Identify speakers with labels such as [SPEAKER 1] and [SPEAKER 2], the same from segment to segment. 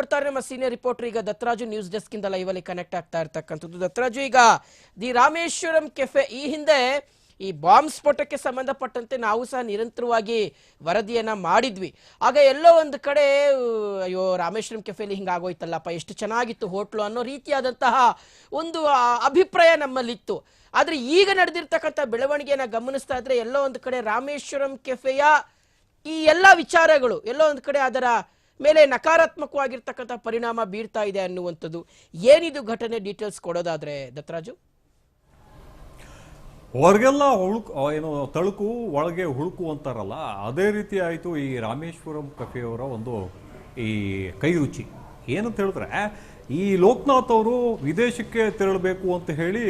[SPEAKER 1] ಕೊಡ್ತಾರೆ ನಮ್ಮ senior reporter. ಈಗ ದತ್ತರಾಜು ನ್ಯೂಸ್ ಡೆಸ್ಕ್ ಇಂದ ಲೈವ್ ಅಲ್ಲಿ ಕನೆಕ್ಟ್ ಆಗ್ತಾ ಇರ್ತಕ್ಕಂಥದ್ದು. ದತ್ತರಾಜು, ಈಗ ದಿ ರಾಮೇಶ್ವರಂ ಕೆಫೆ ಈ ಹಿಂದೆ ಈ ಬಾಂಬ್ ಸ್ಫೋಟಕ್ಕೆ ಸಂಬಂಧಪಟ್ಟಂತೆ ನಾವು ಸಹ ನಿರಂತರವಾಗಿ ವರದಿಯನ್ನ ಮಾಡಿದ್ವಿ. ಆಗ ಎಲ್ಲೋ ಒಂದು ಕಡೆ, ಅಯ್ಯೋ, ರಾಮೇಶ್ವರಂ ಕೆಫೆಲಿ ಹಿಂಗಾಗೋಯ್ತಲ್ಲಪ್ಪ ಎಷ್ಟು ಚೆನ್ನಾಗಿತ್ತು ಹೋಟ್ಲು ಅನ್ನೋ ರೀತಿಯಾದಂತಹ ಒಂದು ಅಭಿಪ್ರಾಯ ನಮ್ಮಲ್ಲಿತ್ತು. ಆದ್ರೆ ಈಗ ನಡೆದಿರ್ತಕ್ಕಂಥ ಬೆಳವಣಿಗೆಯನ್ನ ಗಮನಿಸ್ತಾ ಇದ್ರೆ ಎಲ್ಲೋ ಒಂದು ಕಡೆ ರಾಮೇಶ್ವರಂ ಕೆಫೆಯ ಈ ಎಲ್ಲ ವಿಚಾರಗಳು, ಎಲ್ಲೋ ಒಂದು ಕಡೆ ಅದರ ಮೇಲೆ ನಕಾರಾತ್ಮಕವಾಗಿರ್ತಕ್ಕಂಥ ಪರಿಣಾಮ ಬೀರ್ತಾ ಇದೆ ಅನ್ನುವಂಥದ್ದು ಏನಿದು ಘಟನೆ ಡೀಟೇಲ್ಸ್ ಕೊಡೋದಾದ್ರೆ ದತ್ತರಾಜು?
[SPEAKER 2] ಹೊರಗೆಲ್ಲ ಹುಳುಕು ಏನು ತಳುಕು ಒಳಗೆ ಹುಳುಕು ಅಂತಾರಲ್ಲ ಅದೇ ರೀತಿ ಆಯಿತು ಈ ರಾಮೇಶ್ವರಂ ಕಫೆಯವರ ಒಂದು ಈ ಕೈ ರುಚಿ ಏನಂತ ಹೇಳಿದ್ರೆ, ಈ ಲೋಕನಾಥ್ ಅವರು ವಿದೇಶಕ್ಕೆ ತೆರಳಬೇಕು ಅಂತ ಹೇಳಿ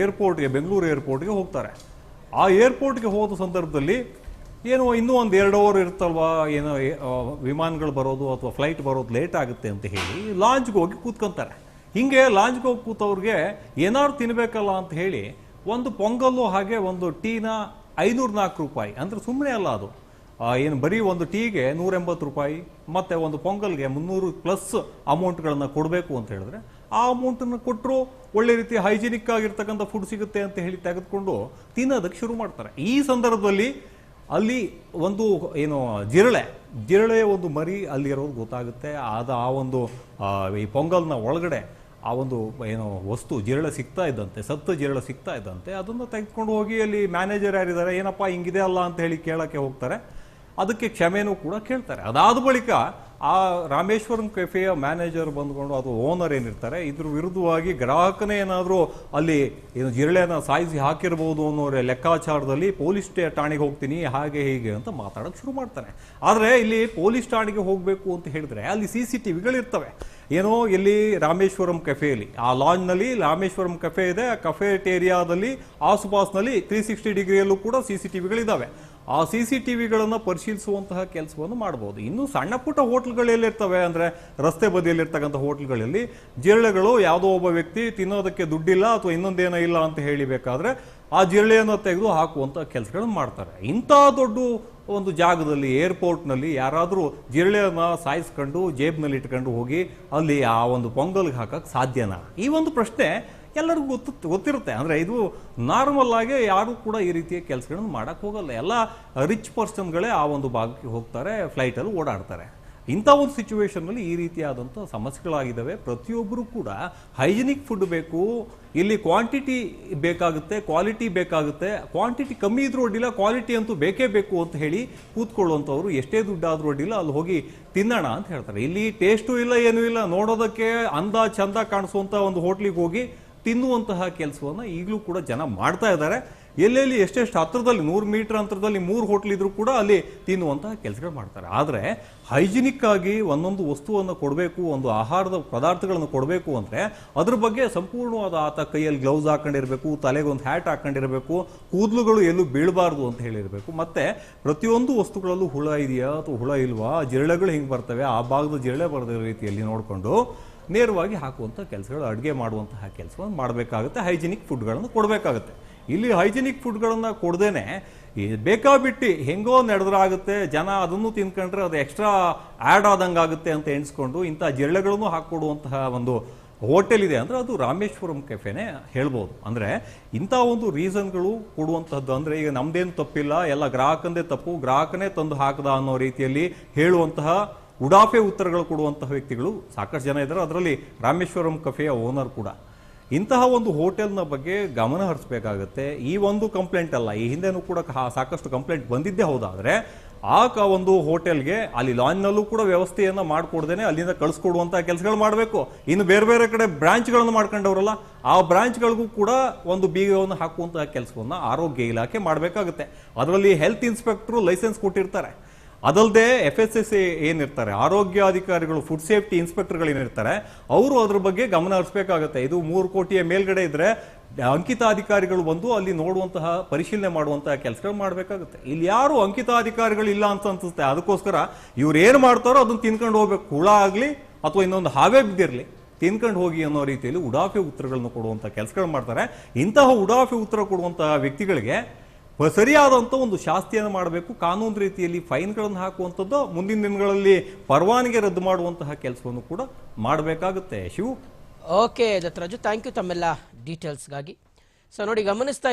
[SPEAKER 2] ಏರ್ಪೋರ್ಟ್ಗೆ ಬೆಂಗಳೂರು ಏರ್ಪೋರ್ಟ್ಗೆ ಹೋಗ್ತಾರೆ. ಆ ಏರ್ಪೋರ್ಟ್ಗೆ ಹೋದ ಸಂದರ್ಭದಲ್ಲಿ ಏನೋ ಇನ್ನೂ ಒಂದು ಎರಡು ಅವರ್ ಇರುತ್ತಲ್ವಾ? ಏನೋ ವಿಮಾನಗಳು ಬರೋದು ಅಥವಾ ಫ್ಲೈಟ್ ಬರೋದು ಲೇಟ್ ಆಗುತ್ತೆ ಅಂತ ಹೇಳಿ ಲಾಂಜ್ಗೆ ಹೋಗಿ ಕೂತ್ಕೊಂತಾರೆ. ಹಿಂಗೆ ಲಾಂಜ್ಗೆ ಹೋಗಿ ಕೂತವ್ರಿಗೆ ಏನಾದ್ರು ತಿನ್ಬೇಕಲ್ಲ ಅಂತ ಹೇಳಿ ಒಂದು ಪೊಂಗಲ್ಲು ಹಾಗೆ ಒಂದು ಟೀನ ಐನೂರ ನಾಲ್ಕು ರೂಪಾಯಿ. ಅಂದ್ರೆ ಸುಮ್ಮನೆ ಅಲ್ಲ ಅದು. ಏನು ಬರೀ ಒಂದು ಟೀಗೆ ನೂರ ಎಂಬತ್ತು ರೂಪಾಯಿ, ಮತ್ತೆ ಒಂದು ಪೊಂಗಲ್ಗೆ ಮುನ್ನೂರು ಪ್ಲಸ್ ಅಮೌಂಟ್ಗಳನ್ನು ಕೊಡಬೇಕು ಅಂತ ಹೇಳಿದ್ರೆ ಆ ಅಮೌಂಟನ್ನು ಕೊಟ್ಟರು ಒಳ್ಳೆ ರೀತಿ ಹೈಜಿನಿಕ್ ಆಗಿರ್ತಕ್ಕಂಥ ಫುಡ್ ಸಿಗುತ್ತೆ ಅಂತ ಹೇಳಿ ತೆಗೆದುಕೊಂಡು ತಿನ್ನೋದಕ್ಕೆ ಶುರು ಮಾಡ್ತಾರೆ. ಈ ಸಂದರ್ಭದಲ್ಲಿ ಅಲ್ಲಿ ಒಂದು, ಏನು ಜಿರಳೆ ಜಿರಳೆ ಒಂದು ಮರಿ ಅಲ್ಲಿರೋದು ಗೊತ್ತಾಗುತ್ತೆ. ಆದ ಆ ಒಂದು ಈ ಪೊಂಗಲ್ನ ಒಳಗಡೆ ಆ ಒಂದು, ಏನು, ವಸ್ತು ಜಿರಳೆ ಸಿಗ್ತಾ ಇದ್ದಂತೆ, ಸತ್ತ ಜಿರಳೆ ಸಿಗ್ತಾ ಇದ್ದಂತೆ, ಅದನ್ನು ತೆಗೆದುಕೊಂಡು ಹೋಗಿ ಅಲ್ಲಿ ಮ್ಯಾನೇಜರ್ ಯಾರಿದ್ದಾರೆ, ಏನಪ್ಪ ಹಿಂಗಿದೆ ಅಲ್ಲ ಅಂತ ಹೇಳಿ ಕೇಳೋಕ್ಕೆ ಹೋಗ್ತಾರೆ. ಅದಕ್ಕೆ ಕ್ಷಮೆನೂ ಕೂಡ ಕೇಳ್ತಾರೆ. ಅದಾದ ಬಳಿಕ ಆ ರಾಮೇಶ್ವರಂ ಕೆಫೆಯ ಮ್ಯಾನೇಜರ್ ಬಂದ್ಕೊಂಡು ಅದು ಓನರ್ ಏನಿರ್ತಾರೆ, ಇದ್ರ ವಿರುದ್ಧವಾಗಿ ಗ್ರಾಹಕನೇ ಏನಾದರೂ ಅಲ್ಲಿ ಏನು ಜಿರಳೆನ ಸಾಯಿಸಿ ಹಾಕಿರ್ಬೋದು ಅನ್ನೋ ಲೆಕ್ಕಾಚಾರದಲ್ಲಿ ಪೊಲೀಸ್ ಠಾಣೆಗೆ ಹೋಗ್ತೀನಿ, ಹಾಗೆ ಹೀಗೆ ಅಂತ ಮಾತಾಡೋಕೆ ಶುರು ಮಾಡ್ತಾನೆ. ಆದರೆ ಇಲ್ಲಿ ಪೊಲೀಸ್ ಠಾಣೆಗೆ ಹೋಗಬೇಕು ಅಂತ ಹೇಳಿದ್ರೆ ಅಲ್ಲಿ ಸಿ ಸಿ ಟಿ ವಿಗಳಿರ್ತವೆ. ಏನೋ ಇಲ್ಲಿ ರಾಮೇಶ್ವರಂ ಕೆಫೆಯಲ್ಲಿ ಆ ಲಾಂಜ್ನಲ್ಲಿ ರಾಮೇಶ್ವರಂ ಕೆಫೆ ಇದೆ ಆ ಕಫೆಟೇರಿಯಾದಲ್ಲಿ ಆಸುಪಾಸ್ನಲ್ಲಿ ತ್ರೀ ಸಿಕ್ಸ್ಟಿ ಡಿಗ್ರಿಯಲ್ಲೂ ಕೂಡ ಸಿ ಸಿ ಟಿ ವಿಗಳಿದ್ದಾವೆ ಆ ಸಿ ಸಿ ಟಿ ವಿಗಳನ್ನು ಪರಿಶೀಲಿಸುವಂತಹ ಕೆಲಸವನ್ನು ಮಾಡ್ಬೋದು. ಇನ್ನು ಸಣ್ಣ ಪುಟ್ಟ ಹೋಟ್ಲ್ಗಳೆಲ್ಲಿರ್ತವೆ ಅಂದರೆ ರಸ್ತೆ ಬದಿಯಲ್ಲಿರ್ತಕ್ಕಂಥ ಹೋಟ್ಲ್ಗಳಲ್ಲಿ ಜಿರಳೆಗಳು, ಯಾವುದೋ ಒಬ್ಬ ವ್ಯಕ್ತಿ ತಿನ್ನೋದಕ್ಕೆ ದುಡ್ಡಿಲ್ಲ ಅಥವಾ ಇನ್ನೊಂದೇನೋ ಇಲ್ಲ ಅಂತ ಹೇಳಿಬೇಕಾದ್ರೆ ಆ ಜಿರಳೆಯನ್ನು ತೆಗೆದು ಹಾಕುವಂಥ ಕೆಲಸಗಳನ್ನು ಮಾಡ್ತಾರೆ. ಇಂಥ ದೊಡ್ಡ ಒಂದು ಜಾಗದಲ್ಲಿ, ಏರ್ಪೋರ್ಟ್ನಲ್ಲಿ ಯಾರಾದರೂ ಜಿರಳೆಯನ್ನು ಸಾಯಿಸ್ಕೊಂಡು ಜೇಬ್ನಲ್ಲಿ ಇಟ್ಕೊಂಡು ಹೋಗಿ ಅಲ್ಲಿ ಆ ಒಂದು ಪೊಂಗಲ್ಗೆ ಹಾಕಕ್ಕೆ ಸಾಧ್ಯನಾ? ಈ ಒಂದು ಪ್ರಶ್ನೆ ಎಲ್ಲರಿಗೂ ಗೊತ್ತು, ಗೊತ್ತಿರುತ್ತೆ. ಅಂದರೆ ಇದು ನಾರ್ಮಲ್ ಆಗಿ ಯಾರು ಕೂಡ ಈ ರೀತಿಯ ಕೆಲಸಗಳನ್ನು ಮಾಡೋಕ್ಕೆ ಹೋಗಲ್ಲ. ಎಲ್ಲ ರಿಚ್ ಪರ್ಸನ್ಗಳೇ ಆ ಒಂದು ಭಾಗಕ್ಕೆ ಹೋಗ್ತಾರೆ ಫ್ಲೈಟಲ್ಲಿ ಓಡಾಡ್ತಾರೆ. ಇಂಥ ಒಂದು ಸಿಚುವೇಶನ್ನಲ್ಲಿ ಈ ರೀತಿಯಾದಂಥ ಸಮಸ್ಯೆಗಳಾಗಿದ್ದಾವೆ. ಪ್ರತಿಯೊಬ್ಬರೂ ಕೂಡ ಹೈಜಿನಿಕ್ ಫುಡ್ ಬೇಕು, ಇಲ್ಲಿ ಕ್ವಾಂಟಿಟಿ ಬೇಕಾಗುತ್ತೆ ಕ್ವಾಲಿಟಿ ಬೇಕಾಗುತ್ತೆ. ಕ್ವಾಂಟಿಟಿ ಕಮ್ಮಿ ಇದ್ರೂ ಅಡ್ಡಿಲ್ಲ ಕ್ವಾಲಿಟಿ ಅಂತೂ ಬೇಕೇ ಬೇಕು ಅಂತ ಹೇಳಿ ಕೂತ್ಕೊಳ್ಳುವಂಥವ್ರು ಎಷ್ಟೇ ದುಡ್ಡಾದರೂ ಅಡ್ಡಿಲ್ಲ, ಅಲ್ಲಿ ಹೋಗಿ ತಿನ್ನೋಣ ಅಂತ ಹೇಳ್ತಾರೆ. ಇಲ್ಲಿ ಟೇಸ್ಟು ಇಲ್ಲ, ಏನೂ ಇಲ್ಲ. ನೋಡೋದಕ್ಕೆ ಅಂದ ಚಂದ ಕಾಣಿಸುವಂಥ ಒಂದು ಹೋಟ್ಲಿಗೆ ಹೋಗಿ ತಿನ್ನುವಂತಹ ಕೆಲಸವನ್ನು ಈಗಲೂ ಕೂಡ ಜನ ಮಾಡ್ತಾ ಇದ್ದಾರೆ. ಎಲ್ಲೆಲ್ಲಿ ಎಷ್ಟೆಷ್ಟು ಹತ್ತಿರದಲ್ಲಿ ನೂರು ಮೀಟರ್ ಅಂತರದಲ್ಲಿ ಮೂರು ಹೋಟ್ಲ್ ಇದ್ರೂ ಕೂಡ ಅಲ್ಲಿ ತಿನ್ನುವಂತಹ ಕೆಲಸಗಳು ಮಾಡ್ತಾರೆ. ಆದರೆ ಹೈಜಿನಿಕ್ ಆಗಿ ಒಂದೊಂದು ವಸ್ತುವನ್ನು ಕೊಡಬೇಕು, ಒಂದು ಆಹಾರದ ಪದಾರ್ಥಗಳನ್ನು ಕೊಡಬೇಕು ಅಂದರೆ ಅದ್ರ ಬಗ್ಗೆ ಸಂಪೂರ್ಣವಾದ ಆತ ಕೈಯಲ್ಲಿ ಗ್ಲೌಸ್ ಹಾಕೊಂಡಿರಬೇಕು, ತಲೆಗೆ ಒಂದು ಹ್ಯಾಟ್ ಹಾಕೊಂಡಿರಬೇಕು, ಕೂದಲುಗಳು ಎಲ್ಲೂ ಬೀಳಬಾರ್ದು ಅಂತ ಹೇಳಿರಬೇಕು. ಮತ್ತೆ ಪ್ರತಿಯೊಂದು ವಸ್ತುಗಳಲ್ಲೂ ಹುಳ ಇದೆಯಾ ಅಥವಾ ಹುಳ ಇಲ್ವಾ, ಜಿರಳೆಗಳು ಹಿಂಗೆ ಬರ್ತವೆ, ಆ ಭಾಗದ ಜಿರಳೆ ಬರದ ರೀತಿಯಲ್ಲಿ ನೋಡಿಕೊಂಡು ನೇರವಾಗಿ ಹಾಕುವಂಥ ಕೆಲಸಗಳು, ಅಡುಗೆ ಮಾಡುವಂತಹ ಕೆಲಸವನ್ನು ಮಾಡಬೇಕಾಗುತ್ತೆ, ಹೈಜಿನಿಕ್ ಫುಡ್ಗಳನ್ನು ಕೊಡಬೇಕಾಗುತ್ತೆ. ಇಲ್ಲಿ ಹೈಜಿನಿಕ್ ಫುಡ್ಗಳನ್ನು ಕೊಡ್ದೇನೆ ಬೇಕಾ ಬೇಕಾಬಿಟ್ಟು ಹೆಂಗೋ ನಡೆದ್ರಾಗುತ್ತೆ, ಜನ ಅದನ್ನು ತಿನ್ಕೊಂಡ್ರೆ ಅದು ಎಕ್ಸ್ಟ್ರಾ ಆ್ಯಡ್ ಆದಂಗಾಗುತ್ತೆ ಅಂತ ಎಣಿಸ್ಕೊಂಡು ಇಂಥ ಜಿರಳೆಗಳನ್ನು ಹಾಕ್ಕೊಡುವಂತಹ ಒಂದು ಹೋಟೆಲ್ ಇದೆ ಅಂದರೆ ಅದು ರಾಮೇಶ್ವರಂ ಕೆಫೆನೇ ಹೇಳ್ಬೋದು. ಅಂದರೆ ಇಂಥ ಒಂದು ರೀಸನ್ಗಳು ಕೊಡುವಂಥದ್ದು ಅಂದರೆ ಈಗ ನಮ್ಮದೇನು ತಪ್ಪಿಲ್ಲ, ಎಲ್ಲ ಗ್ರಾಹಕಂದೇ ತಪ್ಪು, ಗ್ರಾಹಕನೇ ತಂದು ಹಾಕದ ಅನ್ನೋ ರೀತಿಯಲ್ಲಿ ಹೇಳುವಂತಹ ಉಡಾಫೆ ಉತ್ತರಗಳು ಕೊಡುವಂತಹ ವ್ಯಕ್ತಿಗಳು ಸಾಕಷ್ಟು ಜನ ಇದ್ದಾರೆ. ಅದರಲ್ಲಿ ರಾಮೇಶ್ವರಂ ಕೆಫೆಯ ಓನರ್ ಕೂಡ. ಇಂತಹ ಒಂದು ಹೋಟೆಲ್ನ ಬಗ್ಗೆ ಗಮನ ಹರಿಸಬೇಕಾಗತ್ತೆ. ಈ ಒಂದು ಕಂಪ್ಲೇಂಟ್ ಅಲ್ಲ, ಈ ಹಿಂದೆನೂ ಕೂಡ ಸಾಕಷ್ಟು ಕಂಪ್ಲೇಂಟ್ ಬಂದಿದ್ದೇ ಹೌದಾದರೆ ಆ ಕ ಒಂದು ಹೋಟೆಲ್ಗೆ ಅಲ್ಲಿ ಲಾಂಜ್ನಲ್ಲೂ ಕೂಡ ವ್ಯವಸ್ಥೆಯನ್ನು ಮಾಡಿಕೊಡ್ದೇನೆ ಅಲ್ಲಿಂದ ಕಳಿಸ್ಕೊಡುವಂಥ ಕೆಲಸಗಳು ಮಾಡಬೇಕು. ಇನ್ನು ಬೇರೆ ಬೇರೆ ಕಡೆ ಬ್ರಾಂಚ್ಗಳನ್ನು ಮಾಡ್ಕೊಂಡವರಲ್ಲ, ಆ ಬ್ರಾಂಚ್ಗಳಿಗೂ ಕೂಡ ಒಂದು ಬೀಗವನ್ನು ಹಾಕುವಂತಹ ಕೆಲಸವನ್ನು ಆರೋಗ್ಯ ಇಲಾಖೆ ಮಾಡಬೇಕಾಗುತ್ತೆ. ಅದರಲ್ಲಿ ಹೆಲ್ತ್ ಇನ್ಸ್ಪೆಕ್ಟ್ರು ಲೈಸೆನ್ಸ್ ಕೊಟ್ಟಿರ್ತಾರೆ. ಅದಲ್ಲದೆ ಎಫ್ ಎಸ್ ಎಸ್ ಏನಿರ್ತಾರೆ ಆರೋಗ್ಯ ಅಧಿಕಾರಿಗಳು ಫುಡ್ ಸೇಫ್ಟಿ ಇನ್ಸ್ಪೆಕ್ಟರ್ಗಳು ಏನಿರ್ತಾರೆ, ಅವರು ಅದ್ರ ಬಗ್ಗೆ ಗಮನ ಹರಿಸಬೇಕಾಗುತ್ತೆ. ಇದು ಮೂರು ಕೋಟಿಯ ಮೇಲ್ಗಡೆ ಇದ್ರೆ ಅಂಕಿತ ಅಧಿಕಾರಿಗಳು ಬಂದು ಅಲ್ಲಿ ನೋಡುವಂತಹ, ಪರಿಶೀಲನೆ ಮಾಡುವಂತಹ ಕೆಲಸಗಳು ಮಾಡಬೇಕಾಗುತ್ತೆ. ಇಲ್ಲಿ ಯಾರು ಅಂಕಿತ ಅಧಿಕಾರಿಗಳು ಇಲ್ಲ ಅಂತ ಅನ್ಸುತ್ತೆ. ಅದಕ್ಕೋಸ್ಕರ ಇವ್ರು ಏನು ಮಾಡ್ತಾರೋ ಅದನ್ನ ತಿನ್ಕೊಂಡು ಹೋಗ್ಬೇಕು. ಹುಳ ಆಗಲಿ ಅಥವಾ ಇನ್ನೊಂದು ಹಾವೇ ಬಿದ್ದಿರಲಿ, ತಿನ್ಕೊಂಡು ಹೋಗಿ ಅನ್ನೋ ರೀತಿಯಲ್ಲಿ ಉಡಾಫೆ ಉತ್ತರಗಳನ್ನು ಕೊಡುವಂಥ ಕೆಲಸಗಳು ಮಾಡ್ತಾರೆ. ಇಂತಹ ಉಡಾಫೆ ಉತ್ತರ ಕೊಡುವಂತಹ ವ್ಯಕ್ತಿಗಳಿಗೆ ಸರಿಯಾದಂಥ ಒಂದು ಶಾಸ್ತಿಯನ್ನು ಮಾಡಬೇಕು, ಕಾನೂನು ರೀತಿಯಲ್ಲಿ ಫೈನ್ಗಳನ್ನು ಹಾಕುವಂಥದ್ದು, ಮುಂದಿನ ದಿನಗಳಲ್ಲಿ ಪರವಾನಿಗೆ ರದ್ದು ಮಾಡುವಂತಹ ಕೆಲಸವನ್ನು ಕೂಡ ಮಾಡಬೇಕಾಗುತ್ತೆ. Shivu?
[SPEAKER 1] Okay, Dattaraju thank you ತಮ್ಮೆಲ್ಲ ಡೀಟೇಲ್ಸ್ಗಾಗಿ ಸೊ ನೋಡಿ, ಗಮನಿಸ್ತಾ